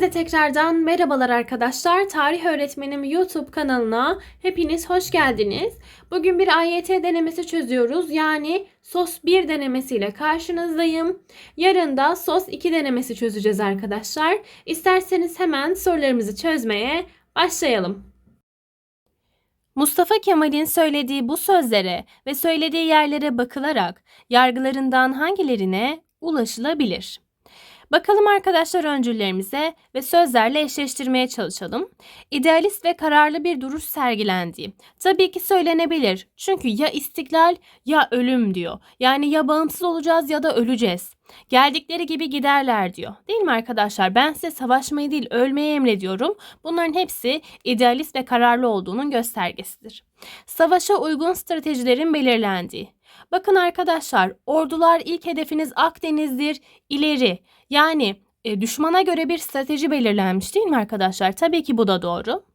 Herkese tekrardan merhabalar arkadaşlar. Tarih öğretmenim YouTube kanalına hepiniz hoş geldiniz. Bugün bir AYT denemesi çözüyoruz. Yani SOS 1 denemesiyle karşınızdayım. Yarın da SOS 2 denemesi çözeceğiz arkadaşlar. İsterseniz hemen sorularımızı çözmeye başlayalım. Mustafa Kemal'in söylediği bu sözlere ve söylediği yerlere bakılarak yargılarından hangilerine ulaşılabilir? Bakalım arkadaşlar öncüllerimize ve sözlerle eşleştirmeye çalışalım. İdealist ve kararlı bir duruş sergilendiği tabii ki söylenebilir. Çünkü ya istiklal ya ölüm diyor. Yani ya bağımsız olacağız ya da öleceğiz. Geldikleri gibi giderler diyor. Değil mi arkadaşlar? Ben size savaşmayı değil ölmeyi emrediyorum. Bunların hepsi idealist ve kararlı olduğunun göstergesidir. Savaşa uygun stratejilerin belirlendiği. Bakın arkadaşlar ordular ilk hedefiniz Akdeniz'dir. İleri yani e, düşmana göre bir strateji belirlenmiş değil mi arkadaşlar? Tabii ki bu da doğru.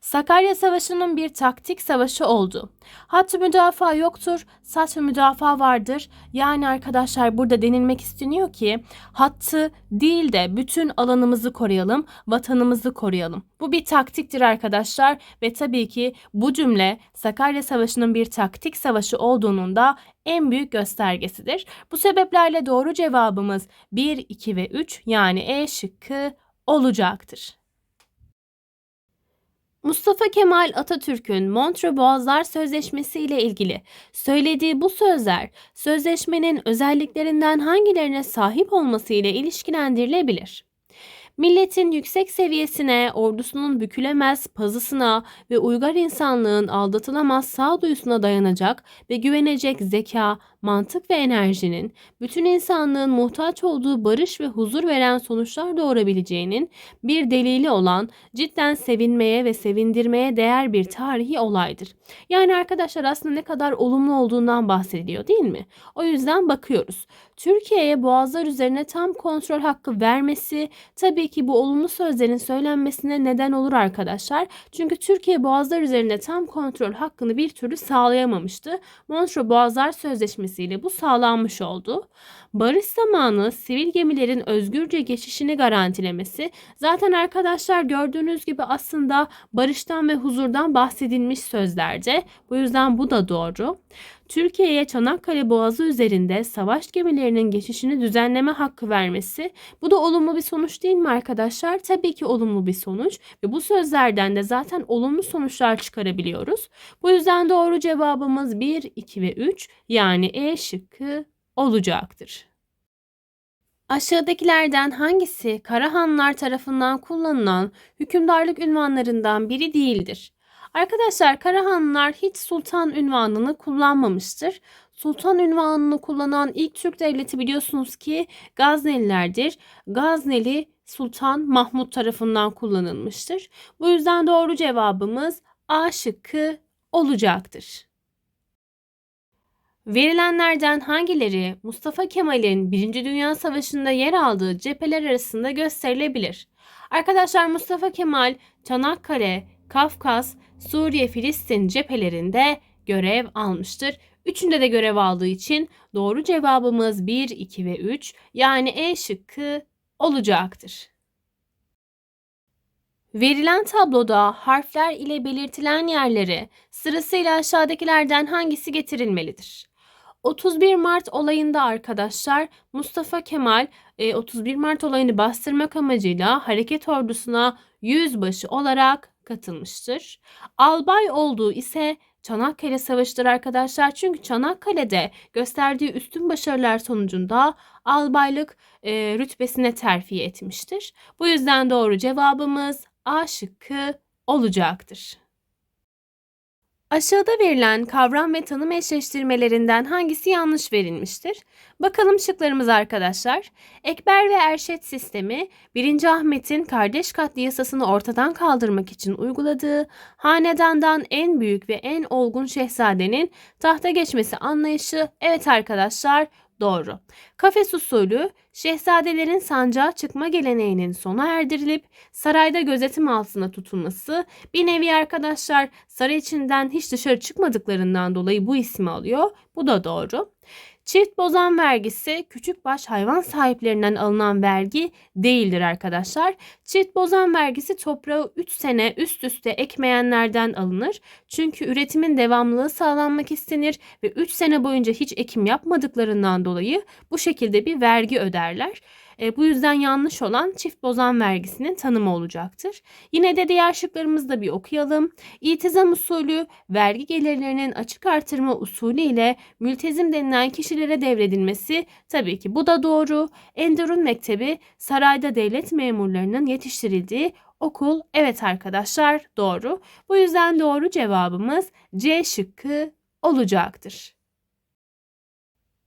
Sakarya Savaşı'nın bir taktik savaşı oldu. Hattı müdafaa yoktur, saç müdafaa vardır. Yani arkadaşlar burada denilmek isteniyor ki hattı değil de bütün alanımızı koruyalım, vatanımızı koruyalım. Bu bir taktiktir arkadaşlar ve tabii ki bu cümle Sakarya Savaşı'nın bir taktik savaşı olduğunun da en büyük göstergesidir. Bu sebeplerle doğru cevabımız 1, 2 ve 3 yani E şıkkı olacaktır. Mustafa Kemal Atatürk'ün Montreux Boğazlar Sözleşmesi ile ilgili söylediği bu sözler sözleşmenin özelliklerinden hangilerine sahip olması ile ilişkilendirilebilir? Milletin yüksek seviyesine, ordusunun bükülemez pazısına ve uygar insanlığın aldatılamaz sağduyusuna dayanacak ve güvenecek zeka, mantık ve enerjinin bütün insanlığın muhtaç olduğu barış ve huzur veren sonuçlar doğurabileceğinin bir delili olan cidden sevinmeye ve sevindirmeye değer bir tarihi olaydır. Yani arkadaşlar aslında ne kadar olumlu olduğundan bahsediliyor değil mi? O yüzden bakıyoruz. Türkiye'ye boğazlar üzerine tam kontrol hakkı vermesi tabii ki bu olumlu sözlerin söylenmesine neden olur arkadaşlar. Çünkü Türkiye boğazlar üzerinde tam kontrol hakkını bir türlü sağlayamamıştı. Montreux Boğazlar Sözleşmesi bu sağlanmış oldu. Barış zamanı sivil gemilerin özgürce geçişini garantilemesi zaten arkadaşlar gördüğünüz gibi aslında barıştan ve huzurdan bahsedilmiş sözlerde. Bu yüzden bu da doğru. Türkiye'ye Çanakkale Boğazı üzerinde savaş gemilerinin geçişini düzenleme hakkı vermesi. Bu da olumlu bir sonuç değil mi arkadaşlar? Tabii ki olumlu bir sonuç ve bu sözlerden de zaten olumlu sonuçlar çıkarabiliyoruz. Bu yüzden doğru cevabımız 1, 2 ve 3 yani E şıkkı olacaktır. Aşağıdakilerden hangisi Karahanlar tarafından kullanılan hükümdarlık ünvanlarından biri değildir? Arkadaşlar Karahanlılar hiç sultan ünvanını kullanmamıştır. Sultan ünvanını kullanan ilk Türk devleti biliyorsunuz ki Gaznelilerdir. Gazneli Sultan Mahmut tarafından kullanılmıştır. Bu yüzden doğru cevabımız A şıkkı olacaktır. Verilenlerden hangileri Mustafa Kemal'in 1. Dünya Savaşı'nda yer aldığı cepheler arasında gösterilebilir? Arkadaşlar Mustafa Kemal Çanakkale, Kafkas, Suriye, Filistin cephelerinde görev almıştır. Üçünde de görev aldığı için doğru cevabımız 1, 2 ve 3 yani E şıkkı olacaktır. Verilen tabloda harfler ile belirtilen yerlere sırasıyla aşağıdakilerden hangisi getirilmelidir? 31 Mart olayında arkadaşlar Mustafa Kemal 31 e, Mart olayını bastırmak amacıyla hareket ordusuna yüzbaşı olarak katılmıştır. Albay olduğu ise Çanakkale Savaşı'dır arkadaşlar. Çünkü Çanakkale'de gösterdiği üstün başarılar sonucunda albaylık e, rütbesine terfi etmiştir. Bu yüzden doğru cevabımız A şıkkı olacaktır. Aşağıda verilen kavram ve tanım eşleştirmelerinden hangisi yanlış verilmiştir? Bakalım şıklarımız arkadaşlar. Ekber ve Erşet sistemi 1. Ahmet'in kardeş katli yasasını ortadan kaldırmak için uyguladığı hanedandan en büyük ve en olgun şehzadenin tahta geçmesi anlayışı evet arkadaşlar Doğru. Kafes usulü şehzadelerin sancağa çıkma geleneğinin sona erdirilip sarayda gözetim altında tutulması bir nevi arkadaşlar saray içinden hiç dışarı çıkmadıklarından dolayı bu ismi alıyor. Bu da doğru. Çift bozan vergisi küçükbaş hayvan sahiplerinden alınan vergi değildir arkadaşlar. Çift bozan vergisi toprağı 3 sene üst üste ekmeyenlerden alınır. Çünkü üretimin devamlılığı sağlanmak istenir ve 3 sene boyunca hiç ekim yapmadıklarından dolayı bu şekilde bir vergi öderler. E, bu yüzden yanlış olan çift bozan vergisinin tanımı olacaktır. Yine de diğer şıklarımızı da bir okuyalım. İltizam usulü vergi gelirlerinin açık artırma usulü ile mültezim denilen kişilere devredilmesi tabii ki bu da doğru. Enderun Mektebi sarayda devlet memurlarının yetiştirildiği okul. Evet arkadaşlar doğru. Bu yüzden doğru cevabımız C şıkkı olacaktır.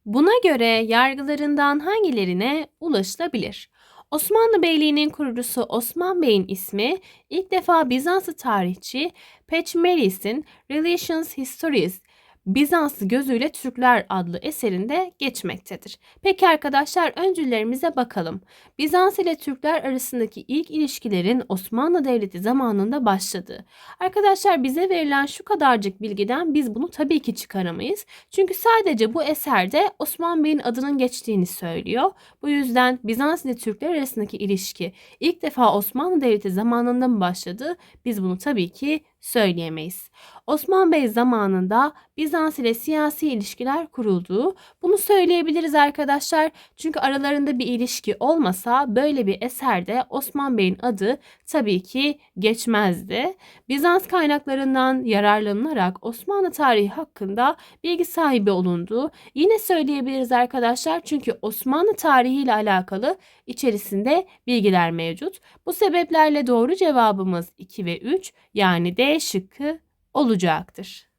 Buna göre yargılarından hangilerine ulaşılabilir? Osmanlı Beyliği'nin kurucusu Osman Bey'in ismi ilk defa Bizanslı tarihçi Pechmeris'in Relations Histories Bizanslı Gözüyle Türkler adlı eserinde geçmektedir. Peki arkadaşlar öncüllerimize bakalım. Bizans ile Türkler arasındaki ilk ilişkilerin Osmanlı Devleti zamanında başladığı. Arkadaşlar bize verilen şu kadarcık bilgiden biz bunu tabii ki çıkaramayız. Çünkü sadece bu eserde Osman Bey'in adının geçtiğini söylüyor. Bu yüzden Bizans ile Türkler arasındaki ilişki ilk defa Osmanlı Devleti zamanında mı başladı? Biz bunu tabii ki söyleyemeyiz. Osman Bey zamanında Bizans ile siyasi ilişkiler kurulduğu bunu söyleyebiliriz arkadaşlar. Çünkü aralarında bir ilişki olmasa böyle bir eserde Osman Bey'in adı tabii ki geçmezdi. Bizans kaynaklarından yararlanılarak Osmanlı tarihi hakkında bilgi sahibi olunduğu yine söyleyebiliriz arkadaşlar. Çünkü Osmanlı tarihi ile alakalı içerisinde bilgiler mevcut. Bu sebeplerle doğru cevabımız 2 ve 3 yani D şıkkı olacaktır.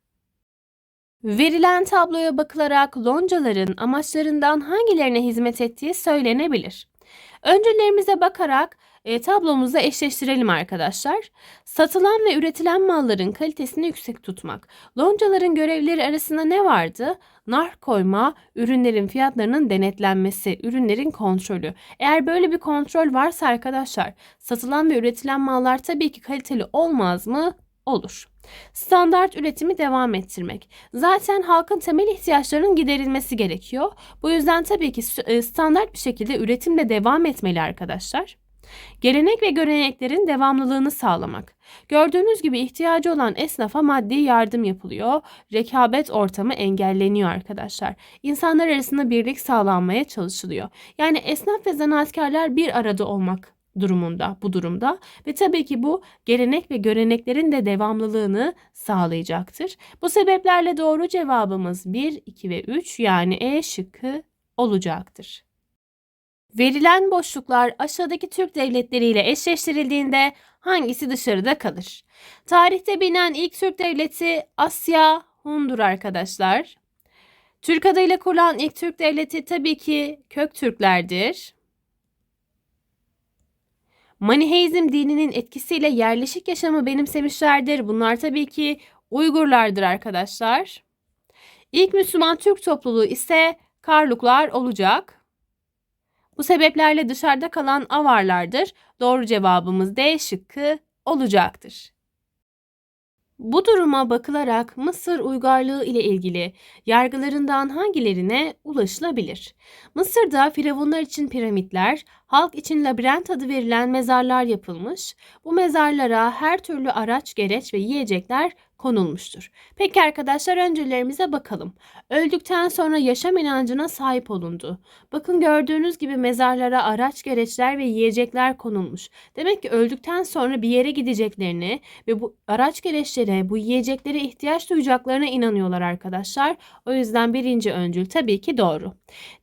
Verilen tabloya bakılarak loncaların amaçlarından hangilerine hizmet ettiği söylenebilir. Öncülerimize bakarak e, tablomuzda eşleştirelim arkadaşlar. Satılan ve üretilen malların kalitesini yüksek tutmak. Loncaların görevleri arasında ne vardı? Nar koyma, ürünlerin fiyatlarının denetlenmesi, ürünlerin kontrolü. Eğer böyle bir kontrol varsa arkadaşlar satılan ve üretilen mallar tabii ki kaliteli olmaz mı? Olur. Standart üretimi devam ettirmek. Zaten halkın temel ihtiyaçlarının giderilmesi gerekiyor. Bu yüzden tabii ki e, standart bir şekilde üretim de devam etmeli arkadaşlar. Gelenek ve göreneklerin devamlılığını sağlamak. Gördüğünüz gibi ihtiyacı olan esnafa maddi yardım yapılıyor. Rekabet ortamı engelleniyor arkadaşlar. İnsanlar arasında birlik sağlanmaya çalışılıyor. Yani esnaf ve zanaatkarlar bir arada olmak durumunda bu durumda ve tabii ki bu gelenek ve göreneklerin de devamlılığını sağlayacaktır. Bu sebeplerle doğru cevabımız 1, 2 ve 3 yani E şıkkı olacaktır. Verilen boşluklar aşağıdaki Türk devletleriyle eşleştirildiğinde hangisi dışarıda kalır? Tarihte bilinen ilk Türk devleti Asya Hun'dur arkadaşlar. Türk adıyla kurulan ilk Türk devleti tabii ki Köktürklerdir. Maniheizm dininin etkisiyle yerleşik yaşamı benimsemişlerdir. Bunlar tabii ki Uygurlardır arkadaşlar. İlk Müslüman Türk topluluğu ise Karluklar olacak. Bu sebeplerle dışarıda kalan avarlardır. Doğru cevabımız D şıkkı olacaktır. Bu duruma bakılarak Mısır uygarlığı ile ilgili yargılarından hangilerine ulaşılabilir? Mısır'da firavunlar için piramitler, halk için labirent adı verilen mezarlar yapılmış. Bu mezarlara her türlü araç, gereç ve yiyecekler konulmuştur. Peki arkadaşlar öncelerimize bakalım. Öldükten sonra yaşam inancına sahip olundu. Bakın gördüğünüz gibi mezarlara araç, gereçler ve yiyecekler konulmuş. Demek ki öldükten sonra bir yere gideceklerini ve bu araç gereçlere, bu yiyeceklere ihtiyaç duyacaklarına inanıyorlar arkadaşlar. O yüzden birinci öncül tabii ki doğru.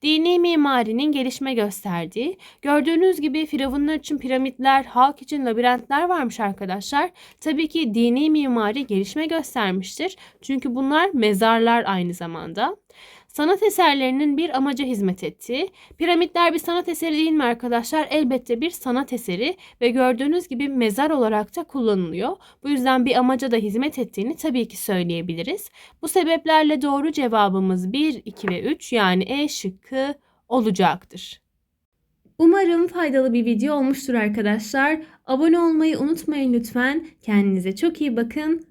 Dini mimarinin gelişme gösterdiği, gördüğünüz gibi firavunlar için piramitler, halk için labirentler varmış arkadaşlar. Tabii ki dini mimari gelişme göstermiştir. Çünkü bunlar mezarlar aynı zamanda. Sanat eserlerinin bir amaca hizmet ettiği. Piramitler bir sanat eseri değil mi arkadaşlar? Elbette bir sanat eseri ve gördüğünüz gibi mezar olarak da kullanılıyor. Bu yüzden bir amaca da hizmet ettiğini tabii ki söyleyebiliriz. Bu sebeplerle doğru cevabımız 1, 2 ve 3 yani E şıkkı olacaktır. Umarım faydalı bir video olmuştur arkadaşlar. Abone olmayı unutmayın lütfen. Kendinize çok iyi bakın.